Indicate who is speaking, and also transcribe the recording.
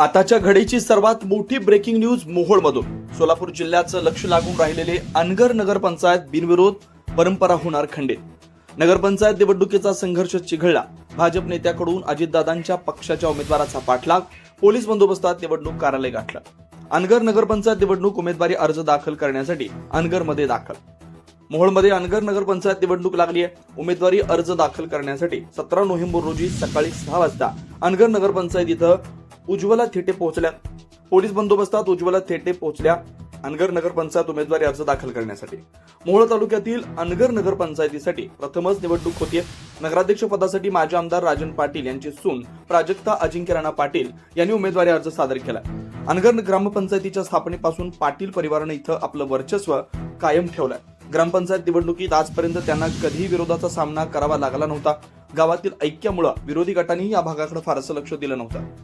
Speaker 1: आताच्या घडीची सर्वात मोठी ब्रेकिंग न्यूज मोहोळमधून. सोलापूर जिल्ह्याचं लक्ष लागून राहिलेले अनगर नगरपंचायत बिनविरोध परंपरा होणार खंडित. नगरपंचायत निवडणुकीचा संघर्ष चिघळला. भाजप नेत्याकडून अजितदादांच्या पक्षाच्या उमेदवाराचा पाठलाग पोलीस बंदोबस्तात निवडणूक कार्यालय गाठलं. अनगर नगरपंचायत निवडणूक उमेदवारी अर्ज दाखल करण्यासाठी अनगरमध्ये दाखल. मोहोळमध्ये अनगर नगरपंचायत निवडणूक लागली आहे उमेदवारी अर्ज दाखल करण्यासाठी सतरा नोव्हेंबर रोजी सकाळी सहा वाजता अनगर नगरपंचायत इथं उज्ज्वला थेटे पोहोचल्या. पोलीस बंदोबस्तात उज्ज्वला थेटे पोहोचल्या अनगर नगरपंचायत उमेदवारी अर्ज दाखल करण्यासाठी. मोहोळ तालुक्यातील अनगर नगरपंचायतीसाठी प्रथमच निवडणूक होतीये. नगराध्यक्ष पदासाठी माजी आमदार राजन पाटील यांची सून प्राजक्ता अजिंक्य राणा पाटील यांनी उमेदवारी अर्ज सादर केला. अनगर ग्रामपंचायतीच्या स्थापनेपासून पाटील परिवारानं इथं आपलं वर्चस्व कायम ठेवलंय. ग्रामपंचायत निवडणुकीत आजपर्यंत त्यांना कधीही विरोधाचा सामना करावा लागला नव्हता. गावातील ऐक्यामुळे विरोधी गटांनीही या भागाकडे फारसं लक्ष दिलं नव्हतं.